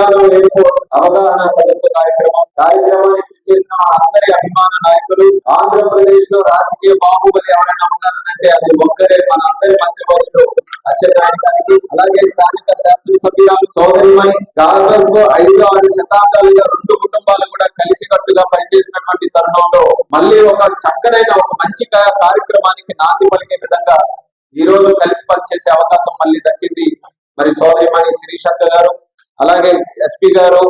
Uddanam airport అవగాహన సదస్సు కార్యక్రమం కార్యక్రమానికి చేసిన అందరి అభిమాన నాయకులు ఆంధ్రప్రదేశ్లో రాజకీయ బాహుబలి ఎవరైనా ఉన్నారంటే అది ఒక్కరే మన అందరి మంత్రివర్గులు అచ్చెన్నాయుడు అలాగే స్థానిక శాసనసభ్యురాలు సోదరిమణి దాదాపు ఐదు ఆరు శతాబ్దాలుగా రెండు కుటుంబాలు కూడా కలిసి కట్టుగా పనిచేసినటువంటి తరుణంలో మళ్ళీ ఒక చక్కనైన ఒక మంచి కార్యక్రమానికి నాంది పలికే విధంగా ఈ రోజు కలిసి పనిచేసే అవకాశం మళ్ళీ దక్కింది. మరి సోదరిమణి శిరీషక్క గారు అలాగే ఎస్పీ గారు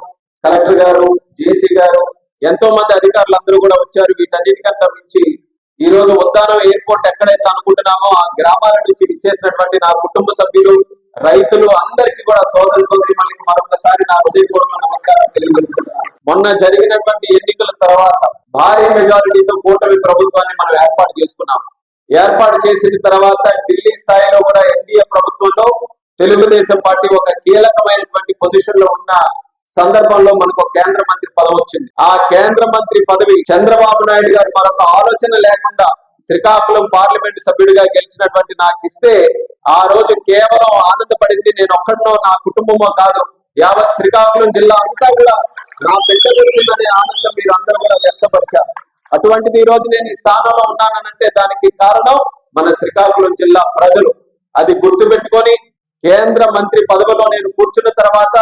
కలెక్టర్ గారు జేసీ గారు ఎంతో మంది అధికారులు అందరూ కూడా వచ్చారు. వీటన్నిటికంతా మించి ఈ రోజు ఉద్దానం ఎయిర్పోర్ట్ ఎక్కడైతే అనుకుంటున్నామో ఆ గ్రామాల నుంచి ఇచ్చేసినటువంటి నా కుటుంబ సభ్యులు రైతులు అందరికీ కూడా సోదరి సోదరి మళ్ళీ మరొకసారి నా హృదయపూర్వక నమస్కారం తెలియజేస్తున్నాను. మొన్న జరిగినటువంటి ఎన్నికల తర్వాత భారీ మెజారిటీతో కూటమి ప్రభుత్వాన్ని మనం ఏర్పాటు చేసుకున్నాం. ఏర్పాటు చేసిన తర్వాత ఢిల్లీ స్థాయిలో కూడా ఎన్డీఏ ప్రభుత్వంలో తెలుగుదేశం పార్టీ ఒక కీలకమైనటువంటి పొజిషన్లో ఉన్న సందర్భంలో మనకు కేంద్ర మంత్రి పదవి వచ్చింది. ఆ కేంద్ర మంత్రి పదవి చంద్రబాబు నాయుడు గారు మరొక ఆలోచన లేకుండా శ్రీకాకుళం పార్లమెంట్ సభ్యుడిగా గెలిచినటువంటి నాకు ఇస్తే ఆ రోజు కేవలం ఆనందపడింది నేను ఒక్కడనో నా కుటుంబమో కాదు యావత్ శ్రీకాకుళం జిల్లా అంతా కూడా నా బిడ్డ వచ్చిందనే ఆనందం మీరు అందరూ కూడా వ్యక్తపరిచారు. అటువంటిది ఈ రోజు నేను ఈ స్థానంలో ఉన్నానంటే దానికి కారణం మన శ్రీకాకుళం జిల్లా ప్రజలు. అది గుర్తుపెట్టుకొని కేంద్ర మంత్రి పదవిలో నేను కూర్చున్న తర్వాత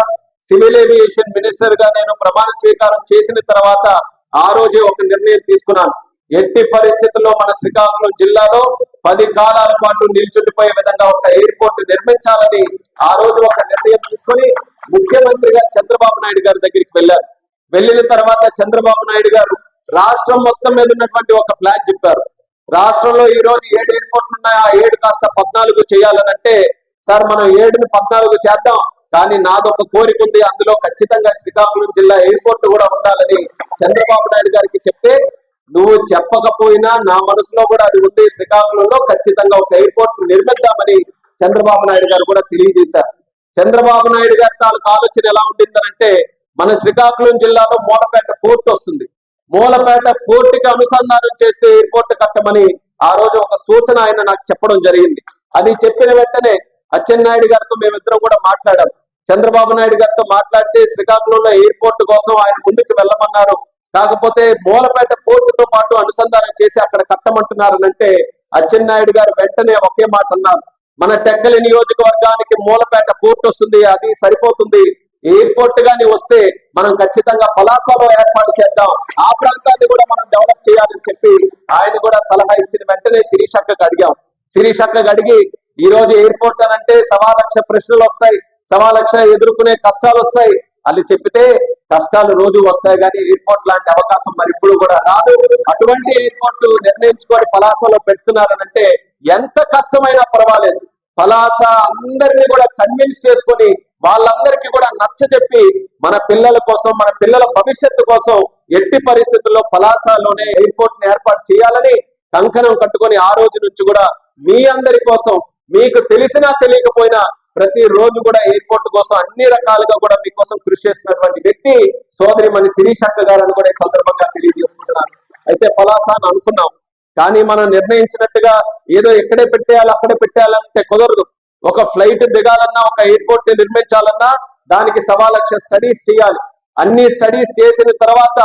సివిల్ ఏవియేషన్ మినిస్టర్గా నేను ప్రమాణ స్వీకారం చేసిన తర్వాత ఆ రోజే ఒక నిర్ణయం తీసుకున్నాను. ఎట్టి పరిస్థితుల్లో మన శ్రీకాకుళం జిల్లాలో పది కాలాల పాటు నిల్చుండిపోయే విధంగా ఒక ఎయిర్పోర్ట్ నిర్మించాలని ఆ రోజు ఒక నిర్ణయం తీసుకొని ముఖ్యమంత్రిగా చంద్రబాబు నాయుడు గారి దగ్గరికి వెళ్ళారు వెళ్ళిన తర్వాత చంద్రబాబు నాయుడు గారు రాష్ట్రం మొత్తం మీద ఉన్నటువంటి ఒక ప్లాన్ చెప్పారు. రాష్ట్రంలో ఈ రోజు ఏడు ఎయిర్పోర్ట్లు ఉన్నాయి. ఆ ఏడు కాస్త పద్నాలుగు చేయాలనంటే సార్ మనం ఏడుని పద్నాలుగు చేద్దాం కానీ నాదొక కోరిక ఉంది. అందులో ఖచ్చితంగా శ్రీకాకుళం జిల్లా ఎయిర్పోర్ట్ కూడా ఉండాలని చంద్రబాబు నాయుడు గారికి చెప్తే నువ్వు చెప్పకపోయినా నా మనసులో కూడా అది ఉంది శ్రీకాకుళంలో ఖచ్చితంగా ఒక ఎయిర్పోర్ట్ నిర్మిద్దామని చంద్రబాబు నాయుడు గారు కూడా తెలియజేశారు. చంద్రబాబు నాయుడు గారి తాలూకు ఆలోచన ఎలా ఉండిందనంటే మన శ్రీకాకుళం జిల్లాలో మూలపేట పోర్ట్ వస్తుంది. మూలపేట పోర్టుకి అనుసంధానం చేస్తే ఎయిర్పోర్ట్ కట్టమని ఆ రోజు ఒక సూచన ఆయన నాకు చెప్పడం జరిగింది. అది చెప్పిన వెంటనే అచ్చెన్నాయుడు గారితో మేమిద్దరం కూడా మాట్లాడాం. చంద్రబాబు నాయుడు గారితో మాట్లాడితే శ్రీకాకుళంలో ఎయిర్పోర్ట్ కోసం ఆయన ముందుకు వెళ్ళమన్నారు. కాకపోతే మూలపేట పోర్టుతో పాటు అనుసంధానం చేసి అక్కడ కట్టమంటున్నారనంటే అచ్చెన్నాయుడు గారు వెంటనే ఒకే మాట అన్నారు. మన టెక్కలి నియోజకవర్గానికి మూలపేట పోర్ట్ వస్తుంది అది సరిపోతుంది. ఎయిర్పోర్ట్ గాని వస్తే మనం ఖచ్చితంగా పలాసలో ఏర్పాటు చేద్దాం. ఆ ప్రాంతాన్ని కూడా మనం డెవలప్ చేయాలని చెప్పి ఆయన కూడా సలహా ఇచ్చిన వెంటనే శిరీషక్కకు అడిగాం. శిరీషక్కకు అడిగి ఈ రోజు ఎయిర్పోర్ట్ అని అంటే సవా లక్ష ప్రశ్నలు వస్తాయి. సవా లక్ష ఎదుర్కొనే కష్టాలు వస్తాయి. అని చెప్పితే కష్టాలు రోజు వస్తాయి కానీ ఎయిర్పోర్ట్ లాంటి అవకాశం మరి ఇప్పుడు కూడా రాదు. అటువంటి ఎయిర్పోర్ట్ నిర్ణయించుకొని పలాసలో పెడుతున్నారనంటే ఎంత కష్టమైనా పర్వాలేదు. పలాస అందరినీ కూడా కన్విన్స్ చేసుకొని వాళ్ళందరికీ కూడా నచ్చ చెప్పి మన పిల్లల కోసం మన పిల్లల భవిష్యత్తు కోసం ఎట్టి పరిస్థితుల్లో పలాసలోనే ఎయిర్పోర్ట్ని ఏర్పాటు చేయాలని కంకణం కట్టుకొని ఆ రోజు నుంచి కూడా మీ అందరి కోసం మీకు తెలిసినా తెలియకపోయినా ప్రతి రోజు కూడా ఎయిర్పోర్ట్ కోసం అన్ని రకాలుగా కూడా మీకోసం కృషి చేసినటువంటి వ్యక్తి సోదరి మన శిరీష్ అక్క గారని కూడా ఈ సందర్భంగా తెలియజేసుకుంటున్నాను. అయితే పలాస అని అనుకున్నాం. కానీ మనం నిర్ణయించినట్టుగా ఏదో ఎక్కడే పెట్టేయాలి అక్కడే పెట్టేయాలంటే కుదరదు. ఒక ఫ్లైట్ దిగాలన్నా ఒక ఎయిర్పోర్ట్ నిర్మించాలన్నా దానికి సవా లక్ష స్టడీస్ చేయాలి. అన్ని స్టడీస్ చేసిన తర్వాత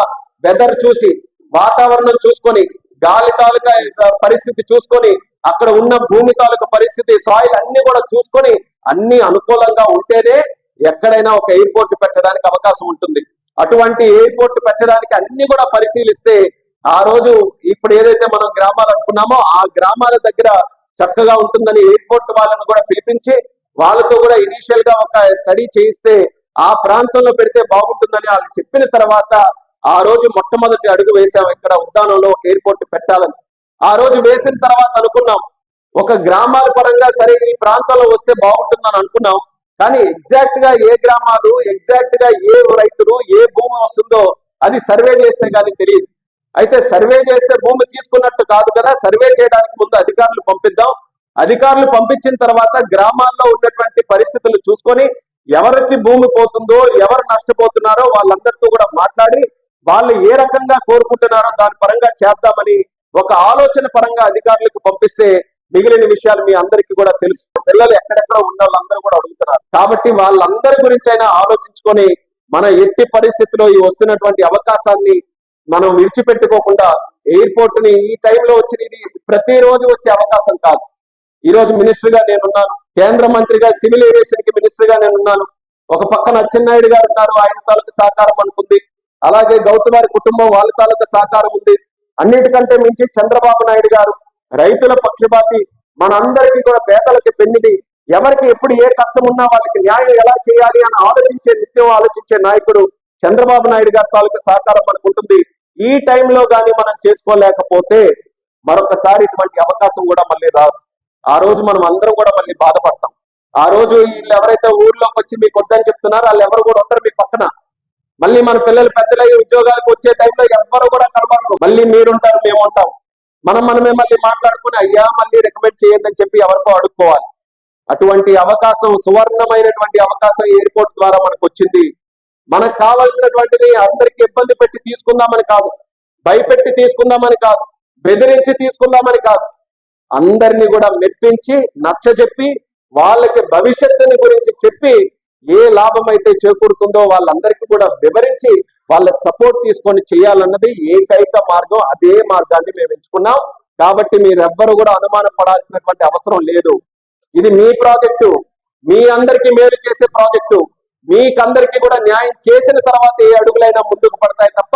వెదర్ చూసి వాతావరణం చూసుకొని గాలి తాలూకా పరిస్థితి చూసుకొని అక్కడ ఉన్న భూమి తాలూకు పరిస్థితి సాయిల్ అన్ని కూడా చూసుకొని అన్ని అనుకూలంగా ఉంటేనే ఎక్కడైనా ఒక ఎయిర్పోర్ట్ పెట్టడానికి అవకాశం ఉంటుంది. అటువంటి ఎయిర్పోర్ట్ పెట్టడానికి అన్ని కూడా పరిశీలిస్తే ఆ రోజు ఇప్పుడు ఏదైతే మనం గ్రామాలు అనుకున్నామో ఆ గ్రామాల దగ్గర చక్కగా ఉంటుందని ఎయిర్పోర్ట్ వాళ్ళని కూడా పిలిపించి వాళ్ళతో కూడా ఇనీషియల్గా ఒక స్టడీ చేయిస్తే ఆ ప్రాంతంలో పెడితే బాగుంటుందని వాళ్ళు చెప్పిన తర్వాత ఆ రోజు మొట్టమొదటి అడుగు వేసాం ఇక్కడ ఉద్దానంలో ఒక ఎయిర్పోర్ట్ పెట్టాలని. ఆ రోజు వేసిన తర్వాత అనుకున్నాం. ఒక గ్రామాల పరంగా సరే ఈ ప్రాంతంలో వస్తే బాగుంటుందని అనుకున్నాం. కానీ ఎగ్జాక్ట్గా ఏ గ్రామాలు ఎగ్జాక్ట్గా ఏ రైతులు ఏ భూమి వస్తుందో అది సర్వే చేస్తే కానీ తెలియదు. అయితే సర్వే చేస్తే భూమి తీసుకున్నట్టు కాదు కదా సర్వే చేయడానికి ముందు అధికారులు పంపిద్దాం. అధికారులు పంపించిన తర్వాత గ్రామాల్లో ఉన్నటువంటి పరిస్థితులు చూసుకొని ఎవరికి భూమి పోతుందో ఎవరు నష్టపోతున్నారో వాళ్ళందరితో కూడా మాట్లాడి వాళ్ళు ఏ రకంగా కోరుకుంటున్నారో దాని పరంగా చేద్దామని ఒక ఆలోచన పరంగా అధికారులకు పంపిస్తే మిగిలిన విషయాలు మీ అందరికీ కూడా తెలుసు. పిల్లలు ఎక్కడెక్కడ ఉన్న వాళ్ళందరూ కూడా అడుగుతున్నారు. కాబట్టి వాళ్ళందరి గురించి అయినా ఆలోచించుకొని మన ఎట్టి పరిస్థితిలో ఈ వస్తున్నటువంటి అవకాశాన్ని మనం విడిచిపెట్టుకోకుండా ఎయిర్పోర్ట్ని ఈ టైంలో వచ్చిన ఇది ప్రతిరోజు వచ్చే అవకాశం కాదు. ఈ రోజు మినిస్టర్గా నేనున్నాను. కేంద్ర మంత్రిగా సివిల్ ఏవియేషన్కి మినిస్టర్గా నేనున్నాను. ఒక పక్కన అచ్చెన్నాయుడు గారు ఉన్నారు. ఆయన తాలూకు సహకారం అనుకుంది అలాగే గౌతమ్ వారి కుటుంబం వాళ్ళ తాలూకు సహకారం ఉంది. అన్నిటికంటే మించి చంద్రబాబు నాయుడు గారు రైతుల పక్షపాతి మనందరికీ కూడా పేదలకి పెన్నిది. ఎవరికి ఎప్పుడు ఏ కష్టం ఉన్నా వాళ్ళకి న్యాయం ఎలా చేయాలి అని ఆలోచించే నిత్యం ఆలోచించే నాయకుడు చంద్రబాబు నాయుడు గారి తాలూకు సహకారం మనకు ఉంటుంది. ఈ టైంలో గాని మనం చేసుకోలేకపోతే మరొకసారి ఇటువంటి అవకాశం కూడా మళ్ళీ రాదు. ఆ రోజు మనం అందరం కూడా మళ్ళీ బాధపడతాం. ఆ రోజు వీళ్ళు ఎవరైతే ఊర్లోకి వచ్చి మీకు వద్దని చెప్తున్నారో వాళ్ళు ఎవరు కూడా ఉంటారు మీ పక్కన. మళ్ళీ మన పిల్లలు పెద్దలయ్యి ఉద్యోగాలకు వచ్చే టైంలో ఎవ్వరు కూడా కనబడరు. మళ్ళీ మీరుంటారు మేము ఉంటాం మనం మనమే మళ్ళీ మాట్లాడుకుని అయ్యా మళ్ళీ రికమెండ్ చేయండి అని చెప్పి ఎవరికో అడుక్కోవాలి. అటువంటి అవకాశం సువర్ణమైనటువంటి అవకాశం ఎయిర్పోర్ట్ ద్వారా మనకు వచ్చింది. మనకు కావాల్సినటువంటిది అందరికి ఇబ్బంది పెట్టి తీసుకుందామని కాదు. భయపెట్టి తీసుకుందామని కాదు. బెదిరించి తీసుకుందామని కాదు. అందరినీ కూడా మెప్పించి నచ్చజెప్పి వాళ్ళకి భవిష్యత్తుని గురించి చెప్పి ఏ లాభం అయితే చేకూరుతుందో వాళ్ళందరికీ కూడా వివరించి వాళ్ళ సపోర్ట్ తీసుకొని చేయాలన్నది ఏకైక మార్గం అదే మార్గాన్ని మేము ఎంచుకున్నాం. కాబట్టి మీరెవ్వరు కూడా అనుమానం పడాల్సినటువంటి అవసరం లేదు. ఇది మీ ప్రాజెక్టు. మీ అందరికీ మేలు చేసే ప్రాజెక్టు. మీకందరికీ కూడా న్యాయం చేసిన తర్వాత ఏ అడుగులైనా ముందుకు పడతాయి తప్ప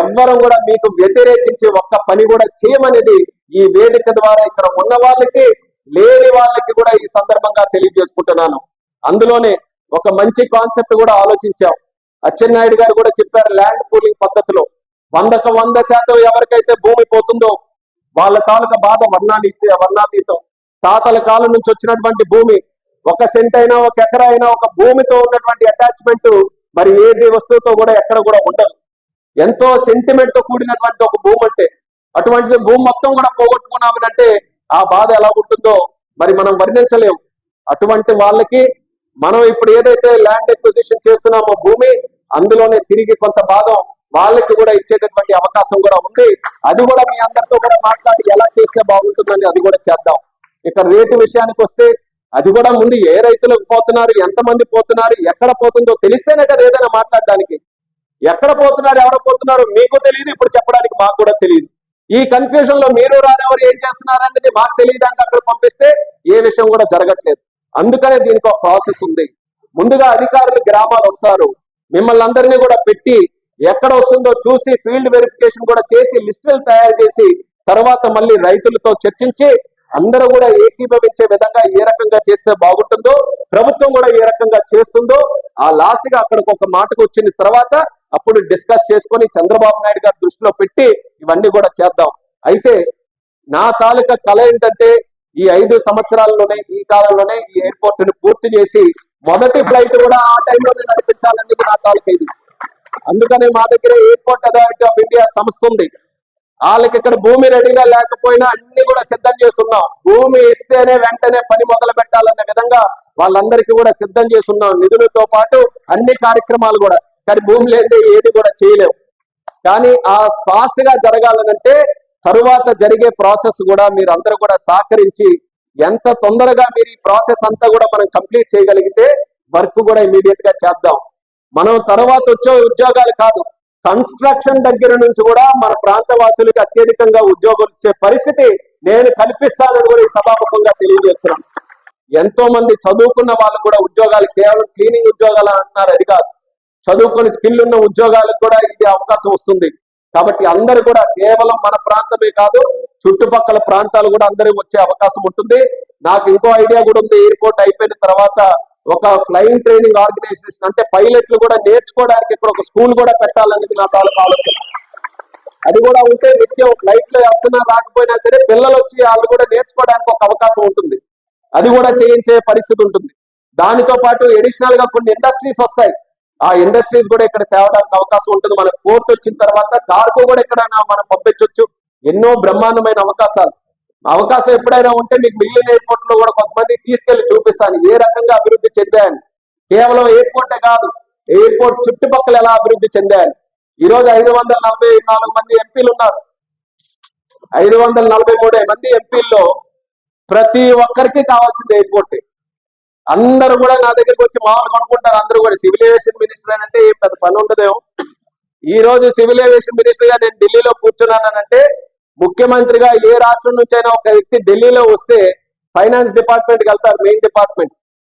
ఎవ్వరం కూడా మీకు వ్యతిరేకించే ఒక్క పని కూడా చేయమనేది ఈ వేదిక ద్వారా ఇక్కడ ఉన్న వాళ్ళకి లేని వాళ్ళకి కూడా ఈ సందర్భంగా తెలియజేసుకుంటున్నాను. అందులోనే ఒక మంచి కాన్సెప్ట్ కూడా ఆలోచించాం. అచ్చెన్నాయుడు గారు కూడా చెప్పారు ల్యాండ్ పూలింగ్ పద్ధతిలో. వందకు వంద శాతం ఎవరికైతే భూమి పోతుందో వాళ్ళ తాలూకా బాధ వర్ణాన్ని వర్ణాతీతం. తాతల కాలం నుంచి వచ్చినటువంటి భూమి ఒక సెంట్ అయినా ఒక ఎకరా అయినా ఒక భూమితో ఉన్నటువంటి అటాచ్మెంట్ మరి ఏది వస్తువుతో కూడా ఎక్కడ కూడా ఉండదు. ఎంతో సెంటిమెంట్తో కూడినటువంటి ఒక భూమి అంటే అటువంటిది భూమి మొత్తం కూడా పోగొట్టుకున్నామని అంటే ఆ బాధ ఎలా ఉంటుందో మరి మనం వర్ణించలేము అటువంటి వాళ్ళకి మనం ఇప్పుడు ఏదైతే ల్యాండ్ ఎక్విజిషన్ చేస్తున్నామో భూమి అందులోనే తిరిగి కొంత భాగం వాళ్ళకి కూడా ఇచ్చేటటువంటి అవకాశం కూడా ఉంది. అది కూడా మీ అందరితో కూడా మాట్లాడి ఎలా చేస్తే బాగుంటుందని అది కూడా చేద్దాం. ఇక్కడ రేటు విషయానికి వస్తే అది కూడా ముందు ఏ రైతులకు పోతున్నారు ఎంతమంది పోతున్నారు ఎక్కడ పోతుందో తెలిస్తేనే కదా ఏదైనా మాట్లాడడానికి. ఎక్కడ పోతున్నారు ఎవరు పోతున్నారు మీకు తెలియదు ఇప్పుడు చెప్పడానికి మాకు కూడా తెలియదు. ఈ కన్ఫ్యూజన్లో మీరు రానివారు ఏం చేస్తున్నారనేది మాకు తెలియడానికి అక్కడ పంపిస్తే ఏ విషయం కూడా జరగట్లేదు. అందుకనే దీనికి ఒక ప్రాసెస్ ఉంది. ముందుగా అధికారులు గ్రామాలు వస్తారు. మిమ్మల్ని అందరినీ కూడా పెట్టి ఎక్కడ వస్తుందో చూసి ఫీల్డ్ వెరిఫికేషన్ కూడా చేసి లిస్టులు తయారు చేసి తర్వాత మళ్ళీ రైతులతో చర్చించి అందరూ కూడా ఏకీభవించే విధంగా ఏ రకంగా చేస్తే బాగుంటుందో ప్రభుత్వం కూడా ఏ రకంగా చేస్తుందో ఆ లాస్ట్గా అక్కడికి ఒక మాటకు వచ్చిన తర్వాత అప్పుడు డిస్కస్ చేసుకొని చంద్రబాబు నాయుడు గారి దృష్టిలో పెట్టి ఇవన్నీ కూడా చేద్దాం. అయితే నా తాలూకా కళ ఏంటంటే ఈ ఐదు సంవత్సరాల్లోనే ఈ కాలంలోనే ఈ ఎయిర్పోర్ట్ని పూర్తి చేసి మొదటి ఫ్లైట్ కూడా ఆ టైంలోనే నడిపించాలని నా తాలూకా ఇది అందుకనే మా దగ్గర ఎయిర్పోర్ట్ అథారిటీ ఆఫ్ ఇండియా సంస్థ ఉంది. వాళ్ళకి ఇక్కడ భూమి రెడీగా లేకపోయినా అన్ని కూడా సిద్ధం చేస్తున్నాం. భూమి ఇస్తేనే వెంటనే పని మొదలు పెట్టాలన్న విధంగా వాళ్ళందరికీ కూడా సిద్ధం చేస్తున్నాం. నిధులతో పాటు అన్ని కార్యక్రమాలు కూడా. కానీ భూమి లేదే ఏది కూడా చేయలేవు కానీ ఆ ఫాస్ట్గా జరగాలనంటే తరువాత జరిగే ప్రాసెస్ కూడా మీరు అందరూ కూడా సహకరించి ఎంత తొందరగా మీరు ఈ ప్రాసెస్ అంతా కూడా మనం కంప్లీట్ చేయగలిగితే వర్క్ కూడా ఇమీడియట్గా చేద్దాం. మనం తర్వాత వచ్చే ఉద్యోగాలు కాదు కన్స్ట్రక్షన్ దగ్గర నుంచి కూడా మన ప్రాంత వాసులకి అత్యధికంగా ఉద్యోగాలు ఇచ్చే పరిస్థితి నేను కల్పిస్తానని కూడా ఈ సభాముఖంగా తెలియజేస్తున్నాను ఎంతో మంది చదువుకున్న వాళ్ళు కూడా ఉద్యోగాలు కేవలం క్లీనింగ్ ఉద్యోగాలు అంటున్నారు అది కాదు. చదువుకొని స్కిల్ ఉన్న ఉద్యోగాలకు కూడా ఇది అవకాశం వస్తుంది. కాబట్టి అందరూ కూడా కేవలం మన ప్రాంతమే కాదు చుట్టుపక్కల ప్రాంతాలు కూడా అందరూ వచ్చే అవకాశం ఉంటుంది. నాకు ఇంకో ఐడియా కూడా ఉంది. ఎయిర్పోర్ట్ అయిపోయిన తర్వాత ఒక ఫ్లయింగ్ ట్రైనింగ్ ఆర్గనైజేషన్ అంటే పైలట్లు కూడా నేర్చుకోవడానికి ఇక్కడ ఒక స్కూల్ కూడా పెట్టాలనేది నా తాలూకు ఆలోచన. అది కూడా ఉంటే నిత్యం ఫ్లైట్లో వస్తున్నా రాకపోయినా సరే పిల్లలు వచ్చి వాళ్ళు కూడా నేర్చుకోవడానికి ఒక అవకాశం ఉంటుంది. అది కూడా చేయించే పరిస్థితి ఉంటుంది. దానితో పాటు ఎడిషనల్గా కొన్ని ఇండస్ట్రీస్ వస్తాయి. ఆ ఇండస్ట్రీస్ కూడా ఇక్కడ తేవడానికి అవకాశం ఉంటుంది. మన పోర్ట్ వచ్చిన తర్వాత కార్గో కూడా ఇక్కడ మనం పంపించవచ్చు ఎన్నో బ్రహ్మాండమైన అవకాశాలు. అవకాశం ఎప్పుడైనా ఉంటే మీకు మిగిలిన ఎయిర్పోర్ట్లో కూడా కొంతమంది తీసుకెళ్ళి చూపిస్తాను. ఏ రకంగా అభివృద్ధి చెందాయని. కేవలం ఎయిర్పోర్టే కాదు ఎయిర్పోర్ట్ చుట్టుపక్కల ఎలా అభివృద్ధి చెందాయని. ఈ రోజు ఐదు వందల నలభై నాలుగు మంది ఎంపీలు ఉన్నారు. ఐదు వందల నలభై మూడు మంది ఎంపీల్లో ప్రతి ఒక్కరికి కావాల్సింది ఎయిర్పోర్ట్. అందరూ కూడా నా దగ్గరికి వచ్చి మామూలుగా అనుకుంటారు అందరూ కూడా సివిల్ ఏవియేషన్ మినిస్టర్ అని అంటే ఏం పెద్ద పని ఉండదేమో. ఈ రోజు సివిల్ ఏవియేషన్ మినిస్టర్గా నేను ఢిల్లీలో కూర్చున్నానంటే ముఖ్యమంత్రిగా ఏ రాష్ట్రం నుంచైనా ఒక వ్యక్తి ఢిల్లీలో వస్తే ఫైనాన్స్ డిపార్ట్మెంట్కి వెళ్తారు మెయిన్ డిపార్ట్మెంట్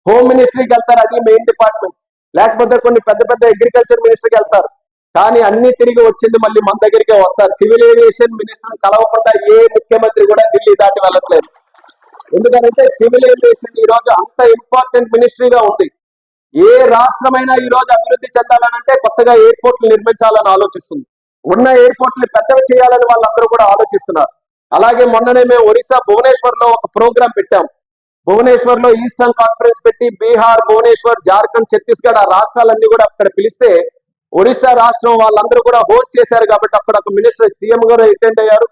హోమ్ మినిస్ట్రీకి వెళ్తారు అది మెయిన్ డిపార్ట్మెంట్ లేకపోతే కొన్ని పెద్ద పెద్ద అగ్రికల్చర్ మినిస్టర్కి వెళ్తారు. కానీ అన్ని తిరిగి వచ్చింది మళ్ళీ మన దగ్గరికే వస్తారు. సివిల్ ఏవియేషన్ మినిస్టర్ కలవకుండా ఏ ముఖ్యమంత్రి కూడా ఢిల్లీ దాటి వెళ్ళట్లేదు. ఎందుకంటే సివిల్ ఏవియేషన్ ఈ రోజు అంత ఇంపార్టెంట్ మినిస్ట్రీగా ఉంది. ఏ రాష్ట్రమైనా ఈ రోజు అభివృద్ధి చెందాలనంటే కొత్తగా ఎయిర్పోర్ట్లు నిర్మించాలని ఆలోచిస్తుంది. ఉన్న ఎయిర్పోర్ట్లు పెద్దవి చేయాలని వాళ్ళందరూ కూడా ఆలోచిస్తున్నారు. అలాగే మొన్ననే మేము ఒరిస్సా భువనేశ్వర్లో ఒక ప్రోగ్రాం పెట్టాం. భువనేశ్వర్లో ఈస్టర్న్ కాన్ఫరెన్స్ పెట్టి బీహార్ భువనేశ్వర్ జార్ఖండ్ ఛత్తీస్గఢ్ ఆ రాష్ట్రాలన్నీ కూడా అక్కడ పిలిస్తే ఒరిస్సా రాష్ట్రం వాళ్ళందరూ కూడా హోస్ట్ చేశారు కాబట్టి అక్కడ ఒక మినిస్టర్ సీఎం గారు అటెండ్ అయ్యారు.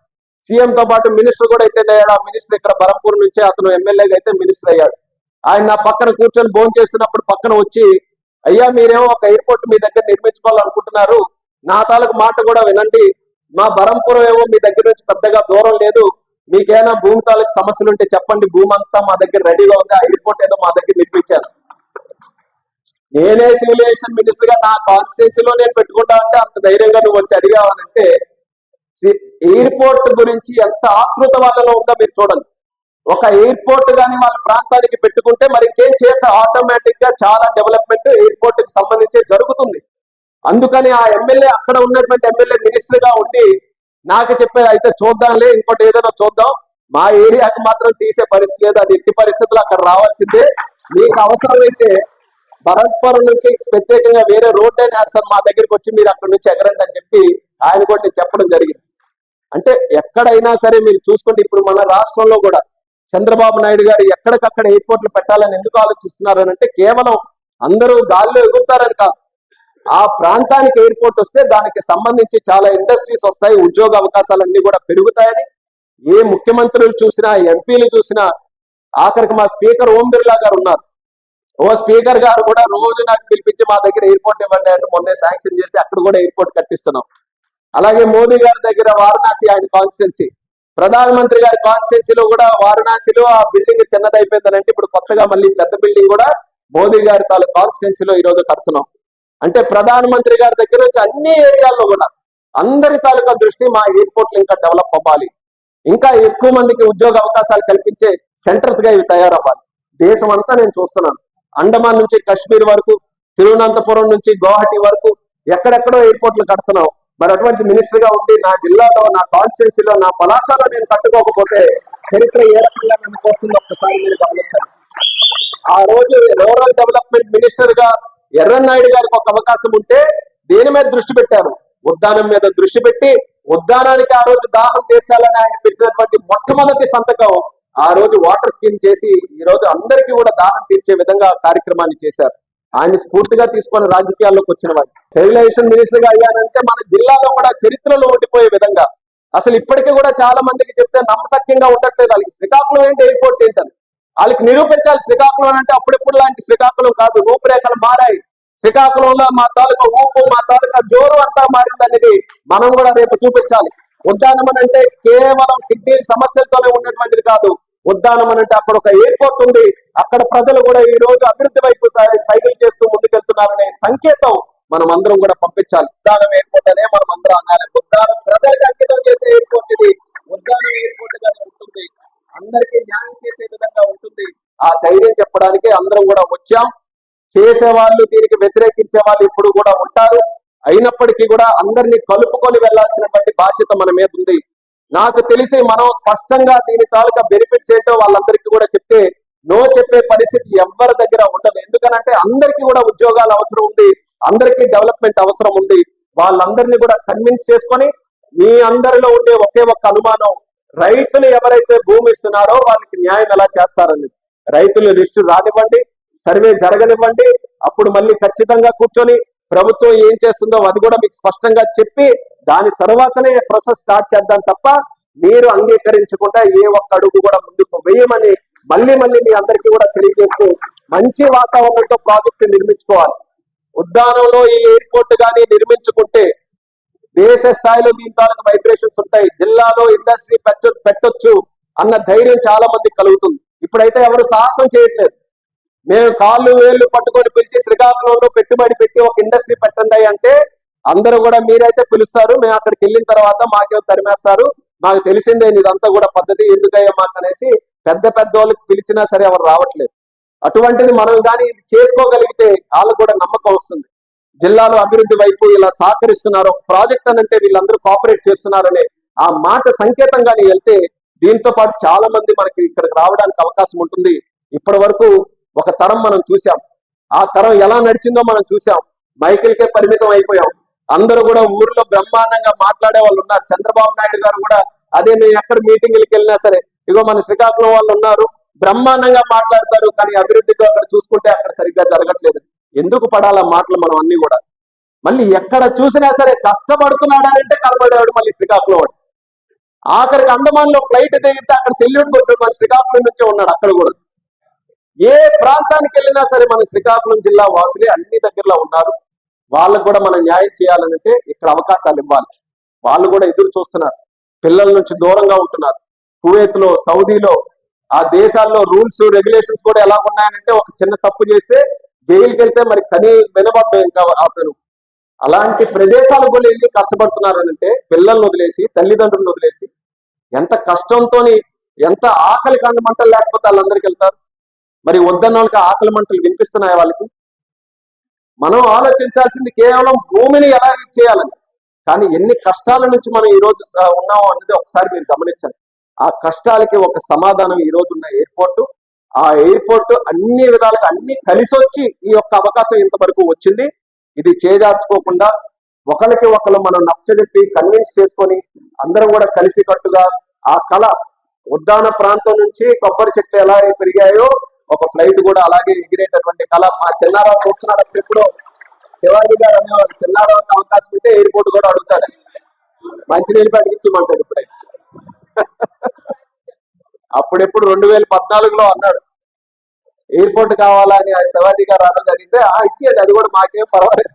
సీఎం తో పాటు మినిస్టర్ కూడా అటెండ్ అయ్యాడు ఆ మినిస్టర్ ఇక్కడ బరంపూర్ నుంచే అతను ఎమ్మెల్యేగా అయితే మినిస్టర్ అయ్యాడు. ఆయన నా పక్కన కూర్చొని భోజనం చేస్తున్నప్పుడు పక్కన వచ్చి అయ్యా మీరేమో ఒక ఎయిర్పోర్ట్ మీ దగ్గర నిర్మించుకోవాలనుకుంటున్నారు. నా తాలకు మాట కూడా వినండి. మా బరంపురం ఏమో మీ దగ్గర నుంచి పెద్దగా దూరం లేదు. మీకేమైనా భూమి తాలకు సమస్యలు ఉంటే చెప్పండి. భూమి అంతా మా దగ్గర రెడీగా ఉంది. ఆ ఎయిర్పోర్ట్ ఏదో మా దగ్గర నిర్మించారు. నేనే సివిలేషన్ మినిస్టర్గా నా కాన్స్టిట్యూన్సీలో నేను పెట్టుకుంటా అంటే అంత ధైర్యంగా నువ్వు వచ్చి అడిగావనంటే ఎయిర్పోర్ట్ గురించి ఎంత ఆతృత వాళ్ళలో ఉందో మీరు చూడండి. ఒక ఎయిర్పోర్ట్ గాని వాళ్ళ ప్రాంతానికి పెట్టుకుంటే మరి ఇంకేం చేయక ఆటోమేటిక్గా చాలా డెవలప్మెంట్ ఎయిర్పోర్ట్కి సంబంధించి జరుగుతుంది. అందుకని ఆ ఎమ్మెల్యే అక్కడ ఉన్నటువంటి ఎమ్మెల్యే మినిస్టర్గా ఉండి నాకు చెప్పేది అయితే చూద్దాంలే ఇంకోటి ఏదైనా చూద్దాం. మా ఏరియాకి మాత్రం తీసే పరిస్థితి లేదు అది ఎట్టి పరిస్థితులు అక్కడ రావాల్సిందే. మీకు అవసరమైతే భరత్పురం నుంచి ప్రత్యేకంగా వేరే రోడ్ అయినా వేస్తాను మా దగ్గరికి వచ్చి మీరు అక్కడ నుంచి ఎగరండి అని చెప్పి ఆయన కూడా నేను చెప్పడం జరిగింది. అంటే ఎక్కడైనా సరే మీరు చూసుకుంటే ఇప్పుడు మన రాష్ట్రంలో కూడా చంద్రబాబు నాయుడు గారు ఎక్కడికక్కడ ఎయిర్పోర్ట్లు పెట్టాలని ఎందుకు ఆలోచిస్తున్నారు అని అంటే కేవలం అందరూ గాల్లో ఎగురుతారని కాదు ఆ ప్రాంతానికి ఎయిర్పోర్ట్ వస్తే దానికి సంబంధించి చాలా ఇండస్ట్రీస్ వస్తాయి ఉద్యోగ అవకాశాలన్నీ కూడా పెరుగుతాయని. ఏ ముఖ్యమంత్రులు చూసినా ఎంపీలు చూసినా ఆఖరికి మా స్పీకర్ ఓం బిర్లా గారు ఉన్నారు. ఓ స్పీకర్ గారు కూడా రోజు నాకు పిలిపించి మా దగ్గర ఎయిర్పోర్ట్ ఇవ్వండి అంటే మొన్నే శాంక్షన్ చేసి అక్కడ కూడా ఎయిర్పోర్ట్ కట్టిస్తున్నాం. అలాగే మోదీ గారి దగ్గర వారణాసి ఆయన కాన్స్టిట్యున్సీ ప్రధానమంత్రి గారి కాన్స్టిట్యున్సీలో కూడా వారణాసిలో ఆ బిల్డింగ్ చిన్నదైపోయిందనంటే ఇప్పుడు కొత్తగా మళ్ళీ పెద్ద బిల్డింగ్ కూడా మోదీ గారి తాలూ కాన్స్టిట్యున్సీలో ఈ రోజు కడుతున్నాం. అంటే ప్రధానమంత్రి గారి దగ్గర నుంచి అన్ని ఏరియాల్లో కూడా అందరి తాలూకా దృష్టి మా ఎయిర్పోర్ట్లు ఇంకా డెవలప్ అవ్వాలి. ఇంకా ఎక్కువ మందికి ఉద్యోగ అవకాశాలు కల్పించే సెంటర్స్గా ఇవి తయారవ్వాలి. దేశం అంతా నేను చూస్తున్నాను. అండమాన్ నుంచి కాశ్మీర్ వరకు తిరువనంతపురం నుంచి గౌహటి వరకు ఎక్కడెక్కడో ఎయిర్పోర్ట్లు కడుతున్నాం. మరి అటువంటి మినిస్టర్గా ఉండి నా జిల్లాలో నా కాన్స్టిట్యున్సీలో నా పలాసాలో నేను కట్టుకోకపోతే చరిత్ర ఏ రకంగా నన్ను కోసం ఒక్కసారి మీరు గమనించాలి ఆ రోజు రూరల్ డెవలప్మెంట్ మినిస్టర్గా ఎర్రన్నాయుడు గారికి ఒక అవకాశం ఉంటే దేని మీద దృష్టి పెట్టారు ఉద్దానం మీద దృష్టి పెట్టి ఉద్దానానికి ఆ రోజు దాహం తీర్చాలని ఆయన పెట్టినటువంటి మొట్టమొదటి సంతకం ఆ రోజు వాటర్ స్కీమ్ చేసి ఈ రోజు అందరికీ కూడా దాహం తీర్చే విధంగా కార్యక్రమాన్ని చేశారు. ఆయన స్ఫూర్తిగా తీసుకొని రాజకీయాల్లోకి వచ్చిన వాడు. టెలిలేషన్ మినిస్టర్గా అయ్యానంటే మన జిల్లాలో కూడా చరిత్రలో ఉండిపోయే విధంగా. అసలు ఇప్పటికీ కూడా చాలా మందికి చెప్తే నమ్మసక్యంగా ఉండట్లేదు వాళ్ళకి. శ్రీకాకుళం ఏంటి ఎయిర్పోర్ట్ ఏంటని. వాళ్ళకి నిరూపించాలి శ్రీకాకుళం అంటే అప్పుడెప్పుడు లాంటి శ్రీకాకుళం కాదు రూపురేఖలు మారాయి. శ్రీకాకుళంలో మా తాలూకా ఊపు మా తాలూకా జోరు అంతా మారిందనేది మనం కూడా రేపు చూపించాలి. ఉద్యానవనం అంటే కేవలం కిడ్నీ సమస్యలతోనే ఉన్నటువంటిది కాదు. ఉద్దానం అంటే అక్కడ ఒక ఎయిర్పోర్ట్ ఉంది. అక్కడ ప్రజలు కూడా ఈ రోజు అభివృద్ధి వైపు సైకిల్ చేస్తూ ముందుకెళ్తున్నారనే సంకేతం మనం అందరం కూడా పంపించాలి. ఉద్దానం ఎయిర్పోర్ట్ అనే మనం అందరం అనాలి. ఉద్దానం ప్రజలకు అంకితం చేసే ఎయిర్పోర్ట్ ఇది. ఉద్దానం ఎయిర్పోర్ట్ గానే ఉంటుంది. అందరికీ న్యాయం చేసే విధంగా ఉంటుంది. ఆ ధైర్యం చెప్పడానికి అందరం కూడా వచ్చాం. చేసే వాళ్ళు దీనికి వ్యతిరేకించే వాళ్ళు ఇప్పుడు కూడా ఉంటారు. అయినప్పటికీ కూడా అందరినీ కలుపుకొని వెళ్ళాల్సినటువంటి బాధ్యత మన మీద ఉంది. నాకు తెలిసి మనం స్పష్టంగా దీని తాలూకా బెనిఫిట్స్ ఏంటో వాళ్ళందరికీ కూడా చెప్తే నో చెప్పే పరిస్థితి ఎవరి దగ్గర ఉండదు. ఎందుకనంటే అందరికీ కూడా ఉద్యోగాలు అవసరం ఉంది అందరికీ డెవలప్మెంట్ అవసరం ఉంది. వాళ్ళందరినీ కూడా కన్విన్స్ చేసుకొని మీ అందరిలో ఉండే ఒకే ఒక్క అనుమానం రైతులు ఎవరైతే భూమి ఇస్తున్నారో వాళ్ళకి న్యాయం ఎలా చేస్తారని. రైతులు లిస్టు రానివ్వండి సర్వే జరగనివ్వండి అప్పుడు మళ్ళీ ఖచ్చితంగా కూర్చొని ప్రభుత్వం ఏం చేస్తుందో అది కూడా మీకు స్పష్టంగా చెప్పి దాని తర్వాతనే ప్రాసెస్ స్టార్ట్ చేద్దాం తప్ప మీరు అంగీకరించకుండా ఏ ఒక్క అడుగు కూడా ముందుకు వేయమని మళ్ళీ మళ్ళీ మీ అందరికీ కూడా తెలియజేస్తూ మంచి వాతావరణంతో ప్రాజెక్టు నిర్మించుకోవాలి. ఉద్దానంలో ఈ ఎయిర్పోర్ట్ కానీ నిర్మించుకుంటే దేశ స్థాయిలో దీని తాలూకు వైబ్రేషన్స్ ఉంటాయి. జిల్లాలో ఇండస్ట్రీ పెట్ట పెట్టొచ్చు అన్న ధైర్యం చాలా మందికి కలుగుతుంది. ఇప్పుడైతే ఎవరు సాహసం చేయట్లేదు. మేము కాళ్ళు వేళ్ళు పట్టుకొని పిలిచి శ్రీకాకుళంలో పెట్టుబడి పెట్టి ఒక ఇండస్ట్రీ పెట్టండి అంటే అందరూ కూడా మీరైతే పిలుస్తారు. మేము అక్కడికి వెళ్ళిన తర్వాత మాకేమో తరిమేస్తారు. మాకు తెలిసిందే ఇదంతా కూడా పద్ధతి ఎందుకయ్యా మాకు అనేసి పెద్ద పెద్ద వాళ్ళకి పిలిచినా సరే ఎవరు రావట్లేదు. అటువంటిది మనం కానీ ఇది చేసుకోగలిగితే వాళ్ళకు కూడా నమ్మకం వస్తుంది. జిల్లాలో అభివృద్ధి వైపు ఇలా సహకరిస్తున్నారు. ఒక ప్రాజెక్ట్ అని అంటే వీళ్ళందరూ కోఆపరేట్ చేస్తున్నారనే ఆ మాట సంకేతంగా వెళ్తే దీంతో పాటు చాలా మంది మనకి ఇక్కడికి రావడానికి అవకాశం ఉంటుంది. ఇప్పటి వరకు ఒక తరం మనం చూసాం ఆ తరం ఎలా నడిచిందో మనం చూసాం మైకిల్కే పరిమితం అయిపోయాం. అందరూ కూడా ఊర్లో బ్రహ్మాండంగా మాట్లాడే వాళ్ళు ఉన్నారు. చంద్రబాబు నాయుడు గారు కూడా అదే మేము ఎక్కడ మీటింగ్లకు వెళ్ళినా సరే ఇగో మన శ్రీకాకుళం వాళ్ళు ఉన్నారు. బ్రహ్మాండంగా మాట్లాడతారు కానీ అభివృద్ధితో అక్కడ చూసుకుంటే అక్కడ సరిగ్గా జరగట్లేదు. ఎందుకు పడాలా మాటలు మనం అన్ని కూడా? మళ్ళీ ఎక్కడ చూసినా సరే కష్టపడుతున్నాడంటే కనబడేవాడు మళ్ళీ శ్రీకాకుళం వాడు. ఆఖరికి అండమాన్లో ఫ్లైట్ దిగితే అక్కడ సెల్యూట్ కొట్టాడు మన శ్రీకాకుళం నుంచే ఉన్నాడు అక్కడ కూడా. ఏ ప్రాంతానికి వెళ్ళినా సరే మన శ్రీకాకుళం జిల్లా వాసులే అన్ని దగ్గరలో ఉన్నారు. వాళ్ళకు కూడా మనం న్యాయం చేయాలంటే ఇక్కడ అవకాశాలు ఇవ్వాలి. వాళ్ళు కూడా ఎదురు చూస్తున్నారు. పిల్లల నుంచి దూరంగా ఉంటున్నారు. కువైత్లో సౌదీలో ఆ దేశాల్లో రూల్స్ రెగ్యులేషన్స్ కూడా ఎలా ఉన్నాయనంటే ఒక చిన్న తప్పు చేస్తే జైలుకి వెళ్తే మరి కనీ వినబడ్డ ఇంకా అతను. అలాంటి ప్రదేశాలకు కూడా వెళ్ళి కష్టపడుతున్నారనంటే పిల్లల్ని వదిలేసి తల్లిదండ్రులను వదిలేసి ఎంత కష్టంతోని ఎంత ఆకలి కండ మంటలు లేకపోతే వాళ్ళందరికీ వెళ్తారు? మరి వద్దన్న వాళ్ళకి ఆకలి మంటలు వినిపిస్తున్నాయి వాళ్ళకి? మనం ఆలోచించాల్సింది కేవలం భూమిని ఎలా చేయాలని. కానీ ఎన్ని కష్టాల నుంచి మనం ఈ రోజు ఉన్నామో అనేది ఒకసారి మీరు గమనించాలి ఆ కష్టాలకి ఒక సమాధానం ఈ రోజు ఉన్న ఎయిర్పోర్ట్. ఆ ఎయిర్పోర్ట్ అన్ని విధాలుగా అన్ని కలిసి వచ్చి ఈ యొక్క అవకాశం ఇంతవరకు వచ్చింది. ఇది చేజార్చుకోకుండా ఒకరికి ఒకరు మనం నచ్చజెప్పి కన్విన్స్ చేసుకొని అందరం కూడా కలిసి కట్టుగా ఆ కళ ఉద్దాన ప్రాంతం నుంచి కొబ్బరి చెట్లు ఎలా పెరిగాయో ఒక ఫ్లైట్ కూడా అలాగే ఎగిరేటటువంటి కళ మా చిన్నారావు చూస్తున్నాడు ఎప్పుడో? శివాజీ గారు అనేవారు చిన్నారావు అవకాశం ఉంటే ఎయిర్పోర్ట్ కూడా అడుగుతాడు. మంచినీళ్ళు పట్టించమంటాడు ఇప్పుడే. అప్పుడెప్పుడు రెండు వేల పద్నాలుగులో అన్నాడు ఎయిర్పోర్ట్ కావాలని శివాజీ గారు రావడం జరిగితే అడిగితే ఆ ఇచ్చేయండి అది కూడా మాకేం పర్వాలేదు.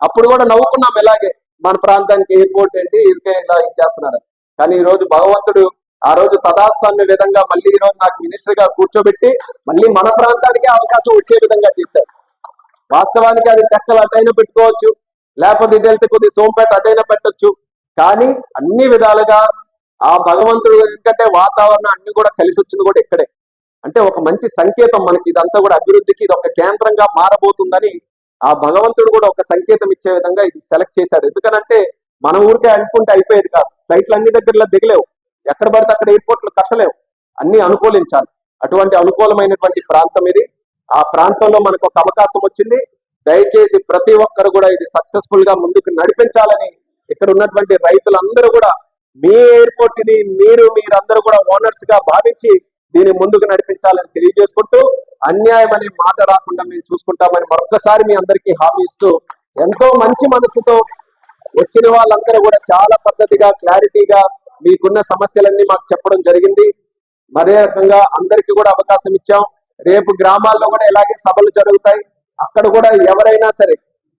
అప్పుడు కూడా నవ్వుకున్నాం ఇలాగే మన ప్రాంతానికి ఎయిర్పోర్ట్ ఏంటి ఇరికే ఇలా ఇచ్చేస్తున్నారు. కానీ ఈ రోజు భగవంతుడు ఆ రోజు తదాస్తాన్ని విధంగా మళ్ళీ ఈ రోజు నాకు మినిస్టర్గా కూర్చోబెట్టి మళ్ళీ మన ప్రాంతానికి అవకాశం వచ్చే విధంగా చేశారు. వాస్తవానికి అది తెక్కలు అటైనా పెట్టుకోవచ్చు లేకపోతే ఇది వెళ్తే కొద్ది సోంపేట అటైనా పెట్టొచ్చు. కానీ అన్ని విధాలుగా ఆ భగవంతుడు ఎందుకంటే వాతావరణం అన్ని కూడా కలిసి వచ్చింది కూడా ఇక్కడే. అంటే ఒక మంచి సంకేతం మనకి ఇదంతా కూడా అభివృద్ధికి ఇది ఒక కేంద్రంగా మారబోతుందని ఆ భగవంతుడు కూడా ఒక సంకేతం ఇచ్చే విధంగా ఇది సెలెక్ట్ చేశారు ఎందుకనంటే మన ఊరికే అనుకుంటే అయిపోయేది కాదు. ఫ్లైట్లు అన్ని దగ్గరలో దిగలేవు. ఎక్కడ పడితే అక్కడ ఎయిర్పోర్ట్లు కట్టలేవు. అన్ని అనుకూలించాలి. అటువంటి అనుకూలమైనటువంటి ప్రాంతం ఇది. ఆ ప్రాంతంలో మనకు ఒక అవకాశం వచ్చింది. దయచేసి ప్రతి ఒక్కరు కూడా ఇది సక్సెస్ఫుల్గా ముందుకు నడిపించాలని ఇక్కడ ఉన్నటువంటి రైతులందరూ కూడా మీ ఎయిర్పోర్ట్ని మీరు మీరందరూ కూడా ఓనర్స్గా భావించి దీన్ని ముందుకు నడిపించాలని తెలియజేసుకుంటూ అన్యాయం అనే మాట రాకుండా మేము చూసుకుంటామని మరొకసారి మీ అందరికీ హామీ ఇస్తూ ఎంతో మంచి మనసుతో వచ్చిన వాళ్ళందరూ కూడా చాలా పద్ధతిగా క్లారిటీగా మీకున్న సమస్యలన్నీ మాకు చెప్పడం జరిగింది. మరే రకంగా అందరికీ కూడా అవకాశం ఇచ్చాం. రేపు గ్రామాల్లో కూడా ఇలాగే సభలు జరుగుతాయి. అక్కడ కూడా ఎవరైనా సరే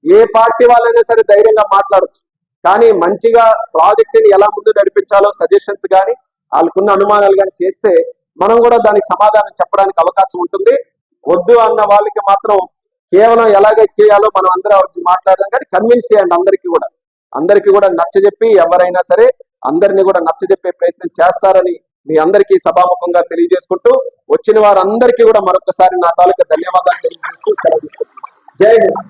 ఏ పార్టీ వాళ్ళైనా సరే ధైర్యంగా మాట్లాడచ్చు. కానీ మంచిగా ప్రాజెక్టుని ఎలా ముందు నడిపించాలో సజెషన్స్ కానీ వాళ్ళకున్న అనుమానాలు కానీ చేస్తే మనం కూడా దానికి సమాధానం చెప్పడానికి అవకాశం ఉంటుంది. వద్దు అన్న వాళ్ళకి మాత్రం కేవలం ఎలాగ చేయాలో మనం అందరం మాట్లాడదాం. కానీ కన్విన్స్ చేయండి అందరికీ కూడా. అందరికీ కూడా నచ్చజెప్పి ఎవరైనా సరే అందరినీ కూడా నచ్చజెప్పే ప్రయత్నం చేస్తారని మీ అందరికీ సభాముఖంగా తెలియజేసుకుంటూ వచ్చిన వారందరికీ కూడా మరొకసారి నా తాలూకా ధన్యవాదాలు తెలియజేస్తూ సెలవు జై హింద్.